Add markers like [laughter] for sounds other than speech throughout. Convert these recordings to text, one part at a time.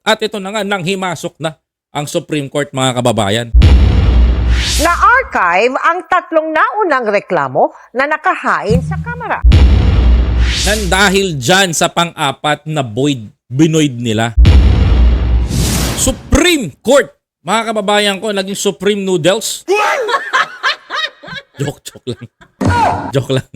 At ito na nga, nang himasok na ang Supreme Court mga kababayan. Na-archive ang tatlong naunang reklamo na nakahain sa Kamara. Nan dahil dyan sa pang-apat na void, binoid nila. Supreme Court! Mga kababayan ko, naging Supreme Noodles. [laughs] joke, joke lang. Joke lang.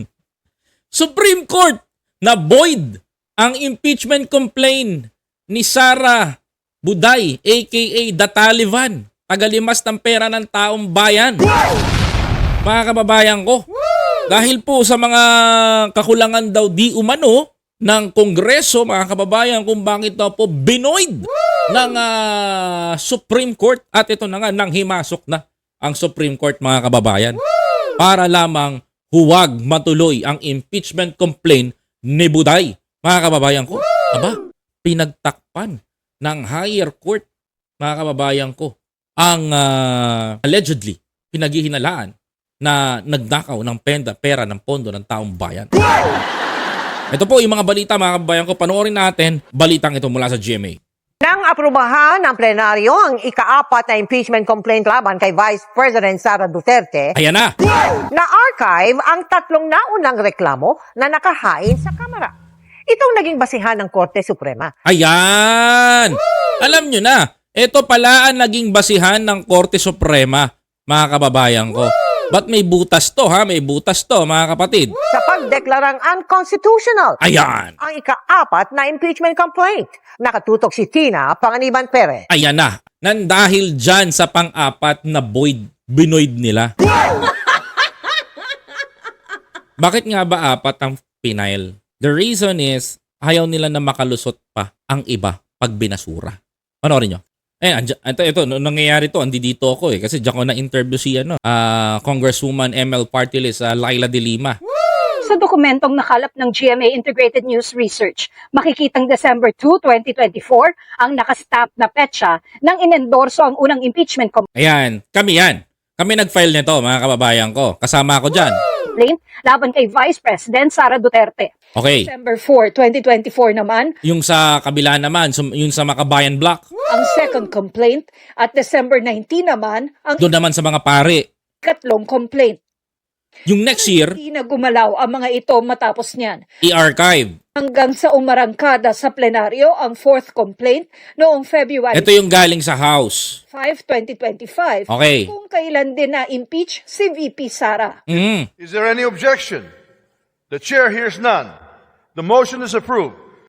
Supreme Court na void ang impeachment complaint ni Sara Buday, aka The Taliban, tagalimas ng pera ng taong bayan. Mga kababayan ko, dahil po sa mga kakulangan daw di umano ng Kongreso, mga kababayan, kung bakit daw po binoid ng ah, Supreme Court. At ito na nga, nang himasok na ang Supreme Court, mga kababayan. Para lamang huwag matuloy ang impeachment complaint ni Buday. Mga kababayan ko, aba, pinagtakpan ng higher court, mga kababayan ko, ang ah, allegedly pinaghihinalaan na nagnakaw ng penda, pera ng pondo ng taong bayan. Ito po yung mga balita mga kababayan ko. Panoorin natin balitang ito mula sa GMA. Nang aprubahan ng plenaryo ang ikaapat na impeachment complaint laban kay Vice President Sara Duterte, Ayan na. na-archive ang tatlong naunang reklamo na nakahain sa Kamara. Itong naging basihan ng Korte Suprema. Ayan. Alam nyo na. Ito pala ang naging basihan ng Korte Suprema, mga kababayan ko. Ba't may butas to ha? May butas to, mga kapatid. sa pagdeklarang unconstitutional Ayan. ang ikaapat na impeachment complaint. Nakatutok si Tina Panganiban Perez. Ayan na. Nan dahil dyan sa pang-apat na void, binoid nila. Bakit nga ba apat ang pinail? The reason is, ayaw nila na makalusot pa ang iba pag binasura. Panoorin nyo. Eh, andyan, ito, ito, nangyayari to, andi dito ako eh. Kasi diyan ko na-interview si ano, ah, Congresswoman ML Party List, ah, Laila de Lima. Sa dokumentong nakalap ng GMA Integrated News Research, makikitang December 2, 2024 ang nakastamp na petsa nang inendorso ang unang impeachment Ayan, kami yan. Kami nag-file nito, mga kababayan ko. Kasama ako dyan. Complaint laban kay Vice President Sara Duterte. Okay, December 4, 2024 naman, yung sa kabila naman, yung sa Makabayan Block, ang second complaint at December 19 naman ang doon naman sa mga pare. ikatlong complaint. Yung next year, Hindi na gumalaw ang mga ito matapos niyan. i-archive. Hanggang sa umarangkada sa plenaryo ang fourth complaint noong February Ito yung galing sa House. 5, 2025 Okay. kung kailan din na-impeach si VP Sara. Mm. Is there any objection? The chair hears none. The motion is approved.